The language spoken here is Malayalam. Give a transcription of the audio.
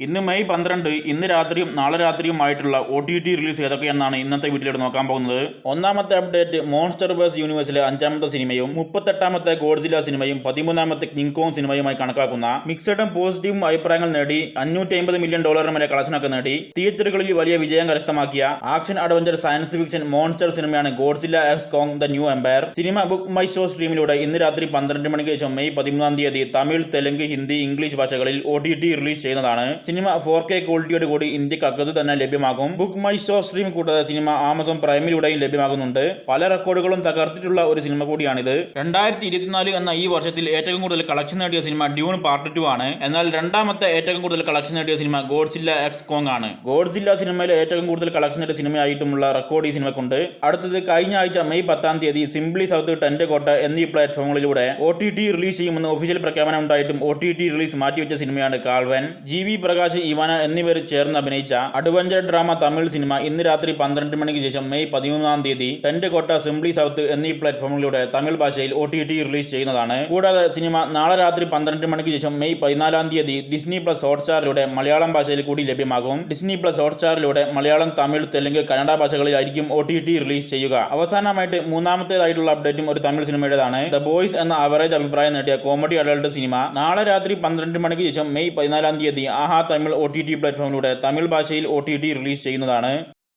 ഇന്ന് മെയ് പന്ത്രണ്ട് ഇന്ന് രാത്രിയും നാളെ രാത്രിയുമായിട്ടുള്ള ഒ ടി ടി റിലീസ് ഏതൊക്കെയെന്നാണ് ഇന്നത്തെ വീട്ടിലോട്ട് നോക്കാൻ പോകുന്നത്. ഒന്നാമത്തെ അപ്ഡേറ്റ് മോൺസ്റ്റർ ബേസ് യൂണിവേഴ്സിലെ അഞ്ചാമത്തെ സിനിമയും മുപ്പത്തെട്ടാമത്തെ ഗോഡ്സില സിനിമയും പതിമൂന്നാമത്തെ കിങ്കോങ് സിനിമയുമായി കണക്കാക്കുന്ന മിക്സഡും പോസിറ്റീവും അഭിപ്രായങ്ങൾ നേടി അഞ്ഞൂറ്റി അമ്പത് മില്യൺ ഡോളറിന് വരെ കളക്ഷനൊക്കെ നേടി തിയേറ്ററുകളിൽ വലിയ വിജയം കരസ്ഥമാക്കിയ action adventure science fiction monster സിനിമയാണ് Godzilla x Kong the new empire cinema Book My Show സ്ട്രീമിലൂടെ ഇന്ന് രാത്രി പന്ത്രണ്ട് മണിക്ക് ശേഷം മെയ് പതിമൂന്നാം തീയതി തമിഴ് തെലുങ്ക് ഹിന്ദി ഇംഗ്ലീഷ് ഭാഷകളിൽ ഒ റിലീസ് ചെയ്യുന്നതാണ്. സിനിമ ഫോർ കെ ക്വാളിറ്റിയോട് കൂടി ഇന്ത്യക്കകത്ത് തന്നെ ലഭ്യമാകും. ബുക്ക് മൈ ഷോ സ്ട്രീം കൂടാതെ സിനിമ ആമസോൺ പ്രൈമിലൂടെയും ലഭ്യമാകുന്നുണ്ട്. പല റെക്കോർഡുകളും തകർത്തിട്ടുള്ള ഒരു സിനിമ കൂടിയാണിത്. രണ്ടായിരത്തി ഇരുപത്തിനാല് എന്ന ഈ വർഷത്തിൽ ഏറ്റവും കൂടുതൽ കളക്ഷൻ നേടിയ സിനിമ ഡ്യൂൺ പാർട്ട് ടു ആണ്. എന്നാൽ രണ്ടാമത്തെ ഏറ്റവും കൂടുതൽ കളക്ഷൻ നേടിയ സിനിമ ഗോഡ്സില്ല എക്സ് കോങ് ആണ്. ഗോഡ്സില്ല സിനിമയിലെ ഏറ്റവും കൂടുതൽ കളക്ഷൻ നേടിയ സിനിമയായിട്ടുമുള്ള റെക്കോർഡ് ഈ സിനിമക്കുണ്ട്. അടുത്തത് കഴിഞ്ഞ ആഴ്ച മെയ് പത്താം തീയതി സിംപ്ലി സൗത്ത് ടെന്റ് കോട്ട എന്നീ പ്ലാറ്റ്ഫോമുകളിലൂടെ ഒ ടി ടി റിലീസ് ചെയ്യുമെന്ന് ഒഫീഷ്യൽ പ്രഖ്യാപനം ഉണ്ടായിട്ടും ഒ ടി ടി റിലീസ് മാറ്റിവെച്ച സിനിമയാണ് കാൾവൻ ജി വി പ്രകാശ് ഇവാന എന്നിവർ ചേർന്ന് അഭിനയിച്ച അഡ്വഞ്ചർ ഡ്രാമ തമിഴ് സിനിമ ഇന്ന് രാത്രി പന്ത്രണ്ട് മണിക്ക് ശേഷം മെയ് പതിമൂന്നാം തീയതി ടെന്റ് കോട്ട സിംപ്ലി സൗത്ത് എന്നീ പ്ലാറ്റ്ഫോമുകളിലൂടെ തമിഴ് ഭാഷയിൽ ഒ ടി ടി റിലീസ് ചെയ്യുന്നതാണ്. കൂടാതെ സിനിമ നാളെ രാത്രി പന്ത്രണ്ട് മണിക്ക് ശേഷം മെയ് പതിനാലാം തീയതി ഡിസ്നി പ്ലസ് ഹോട്ട്സ്റ്റാറിലൂടെ മലയാളം ഭാഷയിൽ കൂടി ലഭ്യമാകും. ഡിസ്നി പ്ലസ് ഹോട്ട്സ്റ്റാറിലൂടെ മലയാളം തമിഴ് തെലുങ്ക് കന്നഡ ഭാഷകളിലായിരിക്കും ഒ ടി ടി റിലീസ് ചെയ്യുക. അവസാനമായിട്ട് മൂന്നാമത്തേതായിട്ടുള്ള അപ്ഡേറ്റും ഒരു തമിഴ് സിനിമയുടേതാണ്. ദ ബോയ്സ് എന്ന അവറേജ് അഭിപ്രായം നേടിയ കോമഡി അഡൾട്ട് സിനിമ നാളെ രാത്രി പന്ത്രണ്ട് മണിക്ക് ശേഷം മെയ് പതിനാലാം തീയതി Aha Tamil O T T പ്ലാറ്റ്ഫോമിലൂടെ Tamil ഭാഷയിൽ ഒ ടി ടി റിലീസ് ചെയ്യുന്നതാണ്.